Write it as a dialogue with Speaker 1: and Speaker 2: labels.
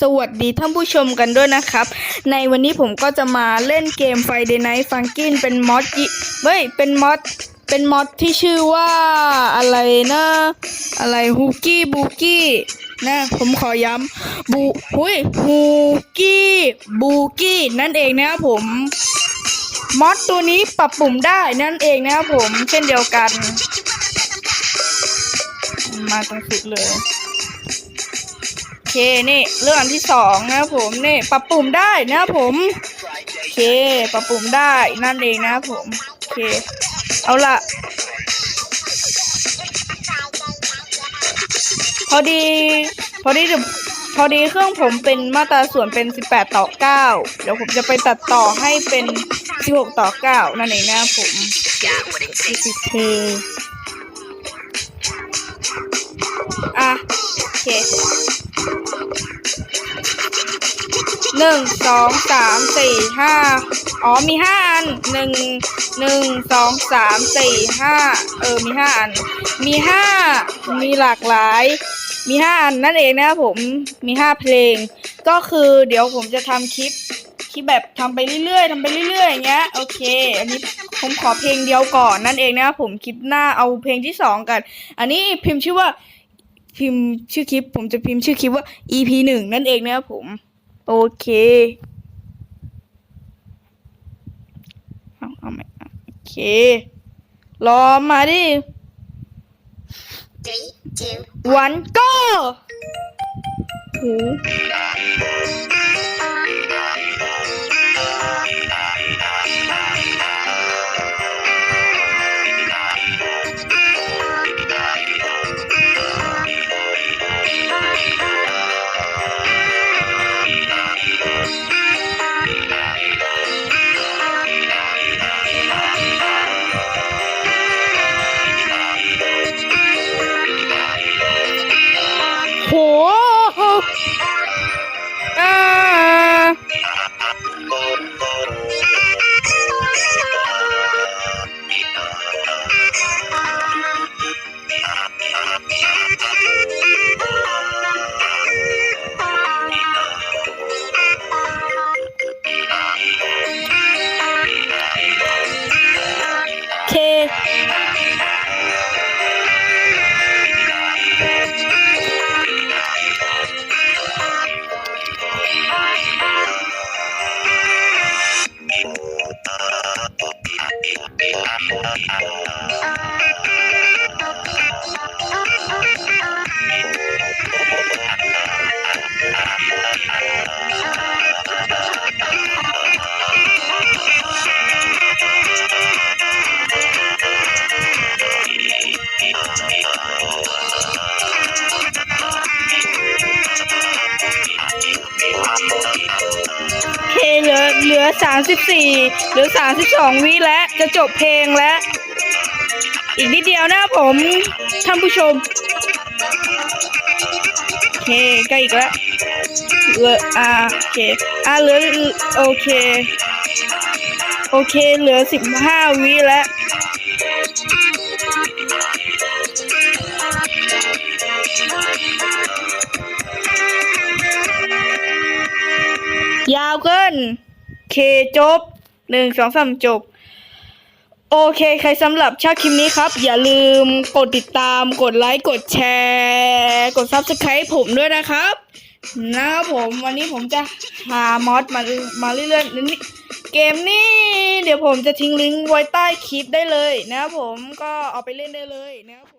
Speaker 1: สวัสดีท่านผู้ชมกันด้วยนะครับ ในวันนี้ผมก็จะมาเล่นเกม Friday Night Funkin เป็นมอดยิเฮ้ย เป็นมอดเป็นมอดที่ชื่อว่าอะไรนะ อะไรฮูกี้บูกี้นะผมขอย้ำบูหุยฮูกี้บูกี้นั่นเองนะครับผมมอดตัวนี้ปรับปุ่มได้นั่นเองนะครับผมเช่นเดียวกัน มาตรงสุดเลย เคนี่เรื่องอันที่สองนะผมนี่ปรับปุ่มได้นะผมโอเคปรับปุ่มได้นั่นเองนะผมโอเคเอาละพอดีพอดีจะพอดีเครื่องผมเป็นมาตราส่วนเป็น 18 ต่อ 9 เดี๋ยวผมจะไปตัดต่อให้เป็น 16 ต่อ 9 นั่นเองนะผมโอเคอะโอเค หนึ่งสองสามสี่ห้าอ๋อมีห้าอันหนึ่งหนึ่งสองสามสี่ห้าเออมีห้าอัน มีห้ามีหลากหลาย มีห้าอันนั่นเองนะครับผมมีห้าเพลง ก็คือเดี๋ยวผมจะทำคลิปคลิปแบบทำไปเรื่อยๆทำไปเรื่อยๆอย่างเงี้ยโอเค อันนี้ผมขอเพลงเดียวก่อนนั่นเองนะครับผมคลิปหน้าเอาเพลงที่สองกัน อันนี้พิมพ์ชื่อว่าพิมพ์ชื่อคลิป ผมจะพิมพ์ชื่อคลิปว่า EP หนึ่งนั่นเองนะครับผม โอเคเอาเอาไหมเอาโอเค รอมาดิ
Speaker 2: Three, two,
Speaker 1: วันก็หูโห เค เหลือเหลือสามสิบสี่เหลือสามสิบสองวิแล้วจะจบเพลงแล้วอีกนิดเดียวนะผมท่านผู้ชม โอเคใกล้อีกแล้วเหลืออ่าโอเคอ่าเหลือโอเค โอเคเหลือสิบห้าวิแล้ว ยาวเกินเคจบหนึ่งสองสามจบ โอเค ใครสำหรับชอบคลิปนี้ครับ อย่าลืมกดติดตามกดไลค์ กดแชร์ กด Subscribe ผมด้วยนะครับ นะครับผมวันนี้ผมจะหามอดมามาเรื่อยๆนี่เกมนี้เดี๋ยวผมจะทิ้งลิงก์ไว้ใต้คลิปได้เลยนะครับผมก็เอาไปเล่นได้เลยนะครับ